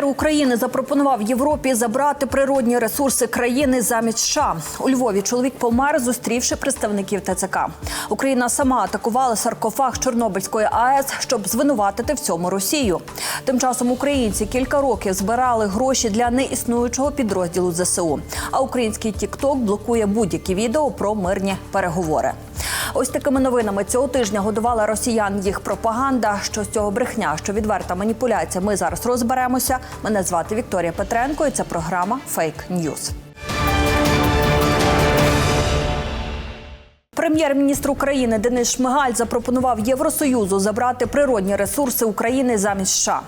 Прем'єр України запропонував Європі забрати природні ресурси країни замість США. У Львові чоловік помер, зустрівши представників ТЦК. Україна сама атакувала саркофаг Чорнобильської АЕС, щоб звинуватити в цьому Росію. Тим часом українці кілька років збирали гроші для неіснуючого підрозділу ЗСУ. А український Тікток блокує будь-які відео про мирні переговори. Ось такими новинами цього тижня годувала росіян їх пропаганда. Що з цього брехня, що відверта маніпуляція. Ми зараз розберемося. Мене звати Вікторія Петренко, і це програма Фейк Ньюз. Прем'єр-міністр України Денис Шмигаль запропонував Євросоюзу забрати природні ресурси України замість США.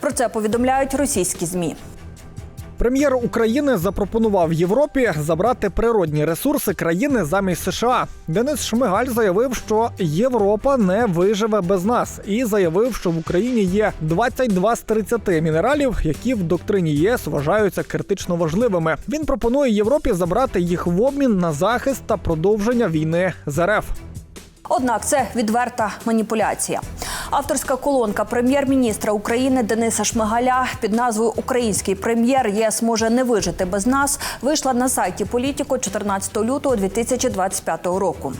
Про це повідомляють російські змі. Прем'єр України запропонував Європі забрати природні ресурси країни замість США. Денис Шмигаль заявив, що Європа не виживе без нас, і заявив, що в Україні є 22 з 30 мінералів, які в доктрині ЄС вважаються критично важливими. Він пропонує Європі забрати їх в обмін на захист та продовження війни з РФ. Однак це відверта маніпуляція. Авторська колонка прем'єр-міністра України Дениса Шмигаля під назвою Український прем'єр ЄС може не вижити без нас вийшла на сайті Політіко 14 лютого 2025 року.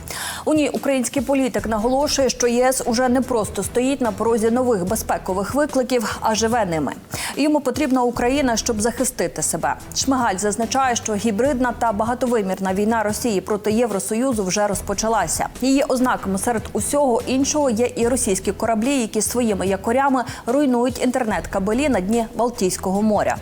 У ній український політик наголошує, що ЄС уже не просто стоїть на порозі нових безпекових викликів, а живе ними. Йому потрібна Україна, щоб захистити себе. Шмигаль зазначає, що гібридна та багатовимірна війна Росії проти Євросоюзу вже розпочалася. Її ознаками серед усього іншого є і російські кораблі, які своїми якорями руйнують інтернет-кабелі на дні Балтійського моря.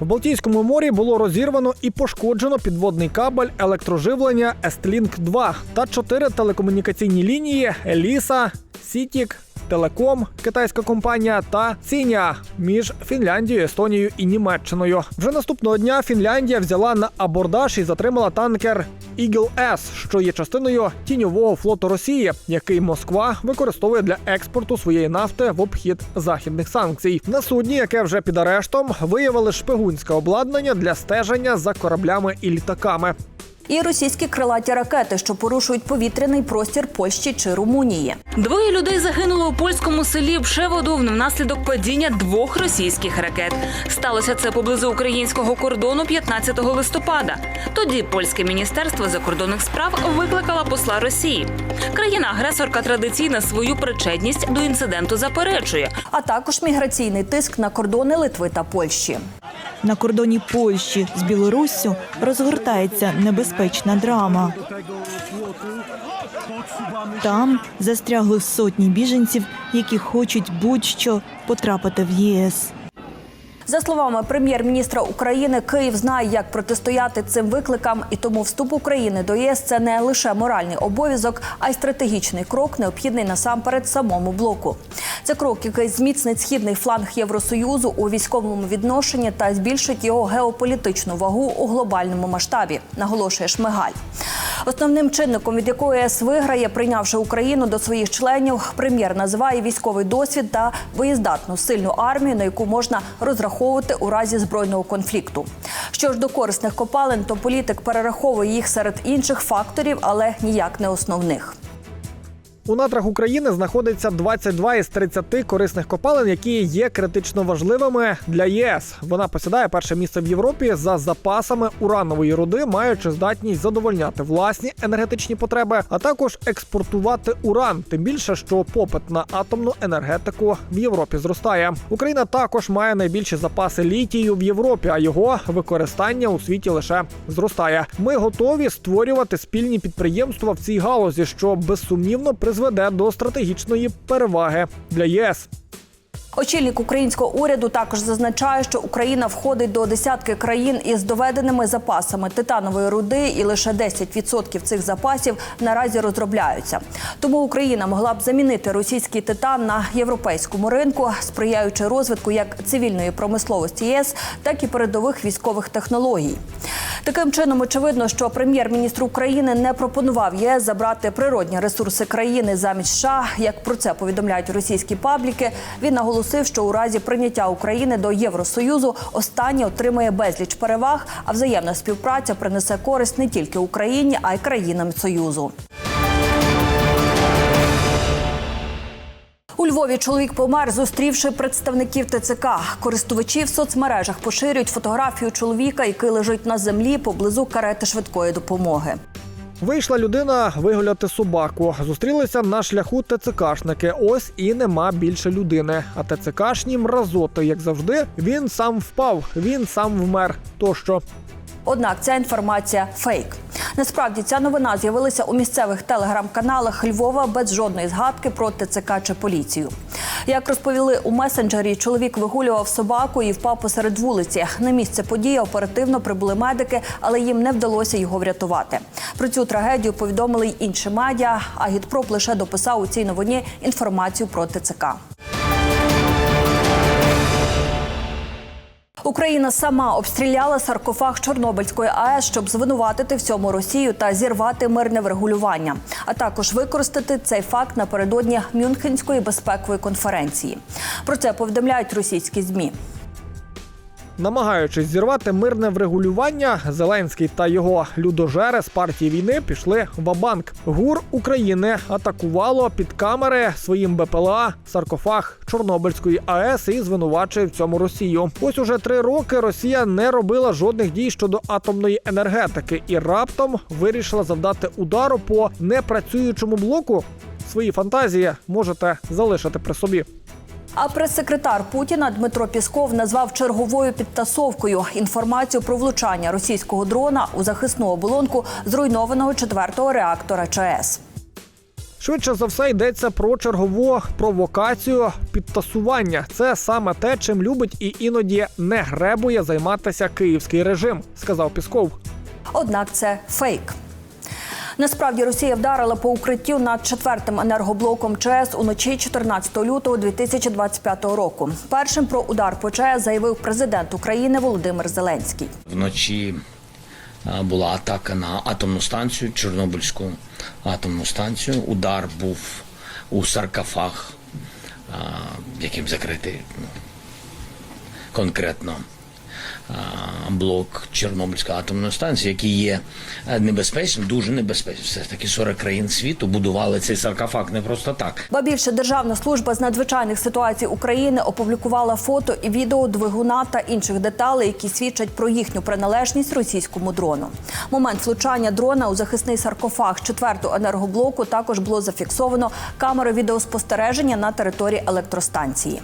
В Балтійському морі було розірвано і пошкоджено підводний кабель електроживлення Естлінк 2 та чотири телекомунікаційні лінії Еліса, Сітік, Телеком, китайська компанія та Ціня між Фінляндією, Естонією і Німеччиною. Вже наступного дня Фінляндія взяла на абордаж і затримала танкер Eagle S, що є частиною тіньового флоту Росії, який Москва використовує для експорту своєї нафти в обхід західних санкцій. На судні, яке вже під арештом, виявили шпигунське обладнання для стеження за кораблями і літаками. І російські крилаті ракети, що порушують повітряний простір Польщі чи Румунії. Двоє людей загинуло у польському селі Пшеводов внаслідок падіння двох російських ракет. Сталося це поблизу українського кордону 15 листопада. Тоді польське міністерство закордонних справ викликало посла Росії. Країна-агресорка традиційно свою причетність до інциденту заперечує. а також міграційний тиск на кордони Литви та Польщі. На кордоні Польщі з Білоруссю розгортається небезпечна драма. Там застрягли сотні біженців, які хочуть будь-що потрапити в ЄС. За словами прем'єр-міністра України, Київ знає, як протистояти цим викликам, і тому вступ України до ЄС це не лише моральний обов'язок, а й стратегічний крок, необхідний насамперед самому блоку. Це крок, який зміцнить східний фланг Євросоюзу у військовому відношенні та збільшить його геополітичну вагу у глобальному масштабі, наголошує Шмигаль. Основним чинником, від якого ЄС виграє, прийнявши Україну до своїх членів, прем'єр називає військовий досвід та боєздатну сильну армію, на яку можна розраховувати у разі збройного конфлікту. Що ж до корисних копалин, то політик перераховує їх серед інших факторів, але ніяк не основних. У надрах України знаходиться 22 із 30 корисних копалин, які є критично важливими для ЄС. Вона посідає перше місце в Європі за запасами уранової руди, маючи здатність задовольняти власні енергетичні потреби, а також експортувати уран. Тим більше, що попит на атомну енергетику в Європі зростає. Україна також має найбільші запаси літію в Європі, а його використання у світі лише зростає. Ми готові створювати спільні підприємства в цій галузі, що безсумнівно призведе до стратегічної переваги для єС. Очільник українського уряду також зазначає, що Україна входить до десятки країн із доведеними запасами титанової руди, і лише 10% цих запасів наразі розробляються. Тому Україна могла б замінити російський титан на європейському ринку, сприяючи розвитку як цивільної промисловості ЄС, так і передових військових технологій. Таким чином, очевидно, що прем'єр-міністр України не пропонував ЄС забрати природні ресурси країни замість США. Як про це повідомляють російські пабліки, він наголосив, що у разі прийняття України до Євросоюзу останнє отримає безліч переваг, а взаємна співпраця принесе користь не тільки Україні, а й країнам Союзу. У Львові чоловік помер, зустрівши представників ТЦК. Користувачі в соцмережах поширюють фотографію чоловіка, який лежить на землі поблизу карети швидкої допомоги. Вийшла людина вигуляти собаку. Зустрілися на шляху ТЦКшники. Ось і нема більше людини. А ТЦКшні мразоти, як завжди, він сам впав, він сам вмер. Тощо. Однак ця інформація фейк. Насправді ця новина з'явилася у місцевих телеграм-каналах Львова без жодної згадки про ТЦК чи поліцію. Як розповіли у месенджері, чоловік вигулював собаку і впав посеред вулиці. На місце події оперативно прибули медики, але їм не вдалося його врятувати. Про цю трагедію повідомили й інші медіа. А Гідпроп лише дописав у цій новині інформацію про ТЦК. Україна сама обстріляла саркофаг Чорнобильської АЕС, щоб звинуватити в цьому Росію та зірвати мирне врегулювання, а також використати цей факт напередодні Мюнхенської безпекової конференції. Про це повідомляють російські змі. Намагаючись зірвати мирне врегулювання, Зеленський та його людожери з партії війни пішли в банк ГУР України атакувало під камери своїм БПЛА саркофаг Чорнобильської АЕС і звинувачує в цьому Росію. Ось уже три роки Росія не робила жодних дій щодо атомної енергетики і раптом вирішила завдати удару по непрацюючому блоку. Свої фантазії можете залишити при собі. А прес-секретар Путіна Дмитро Пісков назвав черговою підтасовкою інформацію про влучання російського дрона у захисну оболонку зруйнованого четвертого реактора ЧАЕС. Швидше за все йдеться про чергову провокацію підтасування. Це саме те, чим любить і іноді не гребує займатися київський режим, сказав Пісков. Однак це фейк. Насправді Росія вдарила по укриттю над четвертим енергоблоком ЧАЕС уночі 14 лютого 2025 року. Першим про удар по ЧАЕС заявив президент України Володимир Зеленський. Вночі була атака на атомну станцію, Чорнобильську атомну станцію. Удар був у саркофаг, яким закритий ну, конкретно блок Чорнобильської атомної станції, який є е, небезпечним, дуже небезпечним. Все ж таки 40 країн світу будували цей саркофаг не просто так. Ба більше Державна служба з надзвичайних ситуацій України опублікувала фото і відео двигуна та інших деталей, які свідчать про їхню приналежність російському дрону. Момент влучання дрона у захисний саркофаг четвертого енергоблоку також було зафіксовано камерою відеоспостереження на території електростанції.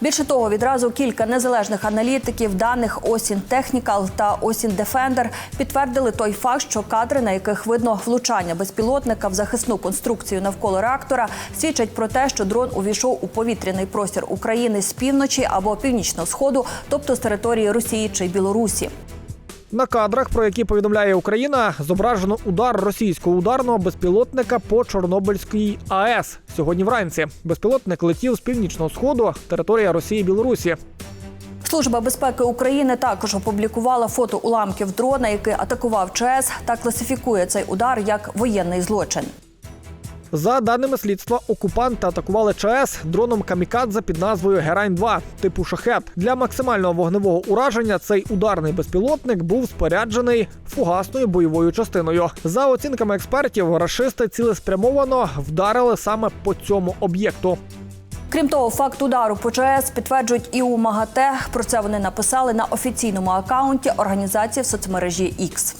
Більше того, відразу кілька незалежних аналітиків даних Осін Технікал та Осін Дефендер підтвердили той факт, що кадри, на яких видно влучання безпілотника в захисну конструкцію навколо реактора, свідчать про те, що дрон увійшов у повітряний простір України з півночі або північного сходу, тобто з території Росії чи Білорусі. На кадрах, про які повідомляє Україна, зображено удар російського ударного безпілотника по Чорнобильській АЕС сьогодні вранці. Безпілотник летів з північного сходу, територія Росії і Білорусі. Служба безпеки України також опублікувала фото уламків дрона, який атакував ЧАЕС, та класифікує цей удар як воєнний злочин. За даними слідства, окупанти атакували ЧАЕС дроном камікадзе під назвою Герань 2 типу шахет. Для максимального вогневого ураження цей ударний безпілотник був споряджений фугасною бойовою частиною. За оцінками експертів, рашисти цілеспрямовано вдарили саме по цьому об'єкту. Крім того, факт удару по ЧАЕС підтверджують і у МАГАТЕ. Про це вони написали на офіційному акаунті організації в соцмережі X.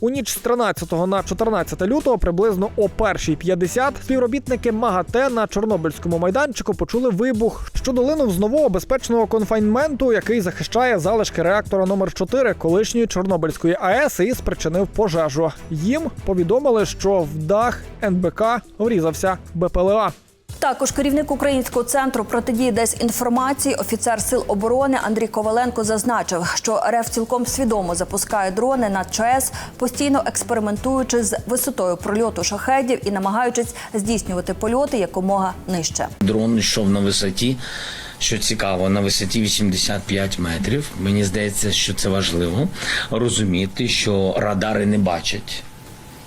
У ніч з 13 на 14 лютого, приблизно о 1.50, співробітники МАГАТЕ на Чорнобильському майданчику почули вибух, що долинув з нового безпечного конфайнменту, який захищає залишки реактора номер 4 колишньої Чорнобильської АЕС і спричинив пожежу. Їм повідомили, що в дах НБК врізався БПЛА. Також керівник українського центру протидії дезінформації, офіцер сил оборони Андрій Коваленко зазначив, що РФ цілком свідомо запускає дрони над ЧАЕС, постійно експериментуючи з висотою прольоту шахедів і намагаючись здійснювати польоти якомога нижче. Дрон йшов на висоті. Що цікаво, на висоті 85 метрів. Мені здається, що це важливо розуміти, що радари не бачать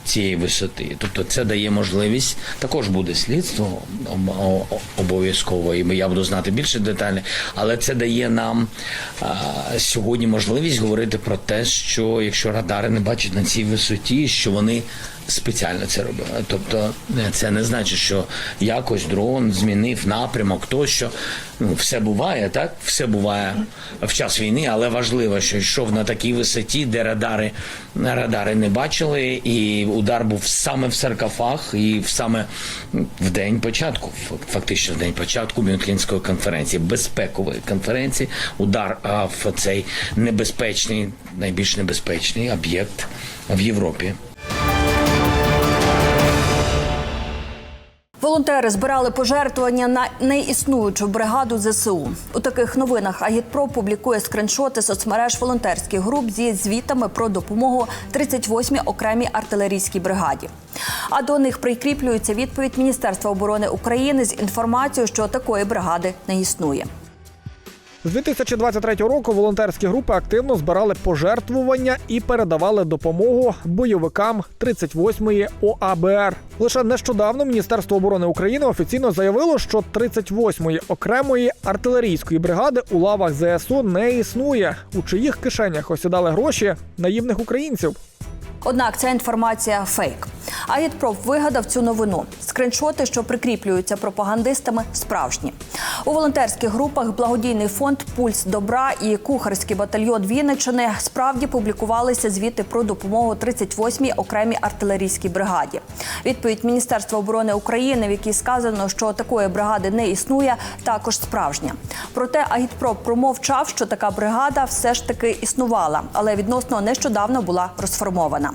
цієї висоти. Тобто це дає можливість, також буде слідство обов'язково, і я буду знати більше деталі, але це дає нам сьогодні можливість говорити про те, що якщо радари не бачать на цій висоті, що вони спеціально це робили. Тобто е, це не значить, що якось дрон змінив напрямок, тощо. Ну, все буває, так? Все буває в час війни, але важливо, що йшов на такій висоті, де радари, радари не бачили, і удар був саме в саркофаг, і саме в день початку, фак- фактично в день початку Мюнхенської конференції, безпекової конференції, удар в цей небезпечний, найбільш небезпечний об'єкт в Європі. Волонтери збирали пожертвування на неіснуючу бригаду ЗСУ. У таких новинах Агітпро публікує скриншоти соцмереж волонтерських груп зі звітами про допомогу 38-й окремій артилерійській бригаді. А до них прикріплюється відповідь Міністерства оборони України з інформацією, що такої бригади не існує. З 2023 року волонтерські групи активно збирали пожертвування і передавали допомогу бойовикам 38-ї ОАБР. Лише нещодавно Міністерство оборони України офіційно заявило, що 38-ї окремої артилерійської бригади у лавах ЗСУ не існує, у чиїх кишенях осідали гроші наївних українців. Однак ця інформація фейк. Агітпроп вигадав цю новину. Скриншоти, що прикріплюються пропагандистами, справжні. У волонтерських групах благодійний фонд Пульс добра і кухарський батальйон Вінниччини справді публікувалися звіти про допомогу 38-й окремій артилерійській бригаді. Відповідь Міністерства оборони України, в якій сказано, що такої бригади не існує, також справжня. Проте Агітпроп промовчав, що така бригада все ж таки існувала, але відносно нещодавно була розформована.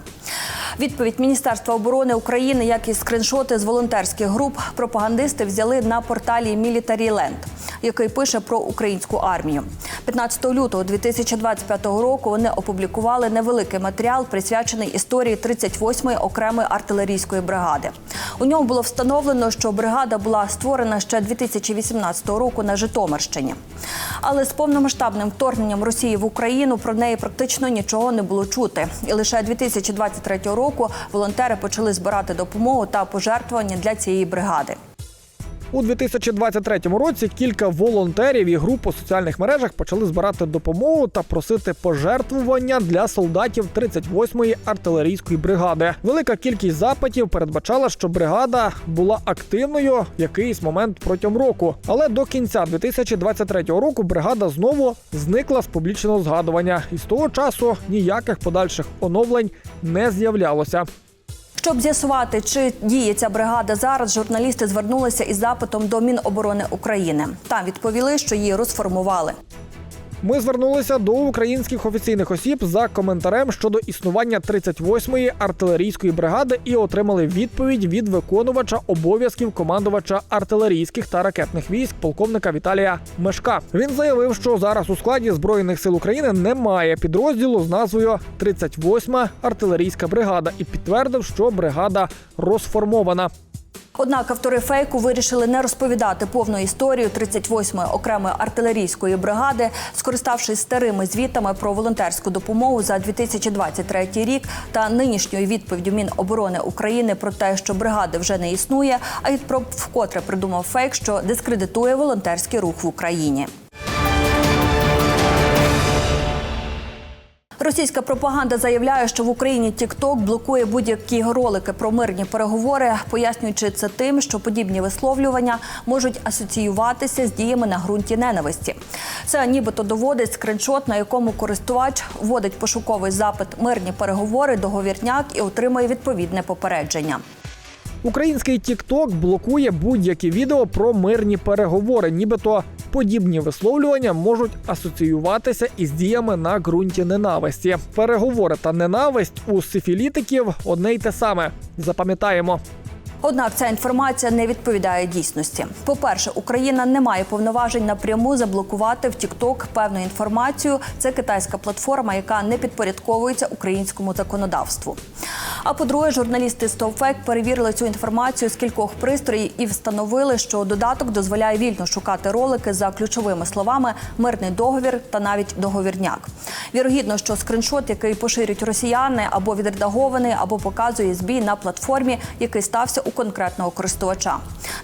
Відповідь Міністерства оборони України, як і скриншоти з волонтерських груп, пропагандисти взяли на порталі Military Land, який пише про українську армію. 15 лютого 2025 року вони опублікували невеликий матеріал, присвячений історії 38-ї окремої артилерійської бригади. У ньому було встановлено, що бригада була створена ще 2018 року на Житомирщині. Але з повномасштабним вторгненням Росії в Україну про неї практично нічого не було чути. І лише 2023 року волонтери почали збирати допомогу та пожертвування для цієї бригади. У 2023 році кілька волонтерів і груп у соціальних мережах почали збирати допомогу та просити пожертвування для солдатів 38-ї артилерійської бригади. Велика кількість запитів передбачала, що бригада була активною в якийсь момент протягом року. Але до кінця 2023 року бригада знову зникла з публічного згадування, і з того часу ніяких подальших оновлень не з'являлося. Щоб з'ясувати, чи діє ця бригада зараз, журналісти звернулися із запитом до Міноборони України. Там відповіли, що її розформували. Ми звернулися до українських офіційних осіб за коментарем щодо існування 38-ї артилерійської бригади і отримали відповідь від виконувача обов'язків командувача артилерійських та ракетних військ полковника Віталія Мешка. Він заявив, що зараз у складі збройних сил України немає підрозділу з назвою 38-ма артилерійська бригада і підтвердив, що бригада розформована. Однак автори фейку вирішили не розповідати повну історію 38-ї окремої артилерійської бригади, скориставшись старими звітами про волонтерську допомогу за 2023 рік та нинішньою відповіддю Міноборони України про те, що бригади вже не існує. А відпроп вкотре придумав фейк, що дискредитує волонтерський рух в Україні. Російська пропаганда заявляє, що в Україні TikTok блокує будь-які ролики про мирні переговори, пояснюючи це тим, що подібні висловлювання можуть асоціюватися з діями на ґрунті ненависті. Це нібито доводить скриншот, на якому користувач вводить пошуковий запит мирні переговори, договірняк і отримує відповідне попередження. Український TikTok блокує будь-які відео про мирні переговори, нібито подібні висловлювання можуть асоціюватися із діями на ґрунті ненависті. Переговори та ненависть у сифілітиків одне й те саме. Запам'ятаємо. Однак ця інформація не відповідає дійсності. По-перше, Україна не має повноважень напряму заблокувати в TikTok певну інформацію. Це китайська платформа, яка не підпорядковується українському законодавству. А по-друге, журналісти Стовфек перевірили цю інформацію з кількох пристроїв і встановили, що додаток дозволяє вільно шукати ролики за ключовими словами мирний договір та навіть договірняк. Вірогідно, що скриншот, який поширюють росіяни, або відредагований, або показує збій на платформі, який стався у конкретного користувача.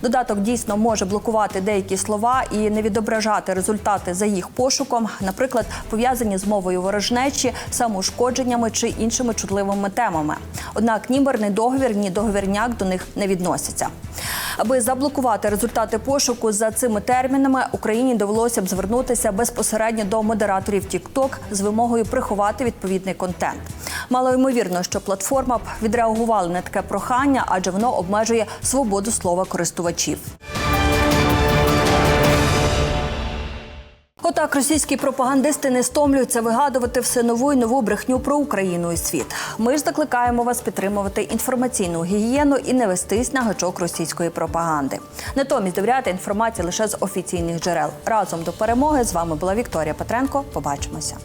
Додаток дійсно може блокувати деякі слова і не відображати результати за їх пошуком, наприклад, пов'язані з мовою ворожнечі, самоушкодженнями чи іншими чутливими темами. Однак ні мирний договір, ні договірняк до них не відносяться. Аби заблокувати результати пошуку за цими термінами, Україні довелося б звернутися безпосередньо до модераторів TikTok з вимогою приховати відповідний контент. Мало ймовірно, що платформа б відреагувала на таке прохання, адже воно обмежує свободу слова користувачів. Отак російські пропагандисти не стомлюються вигадувати все нову і нову брехню про Україну і світ. Ми ж закликаємо вас підтримувати інформаційну гігієну і не вестись на гачок російської пропаганди. Натомість довіряти інформації лише з офіційних джерел. Разом до перемоги з вами була Вікторія Петренко. Побачимося.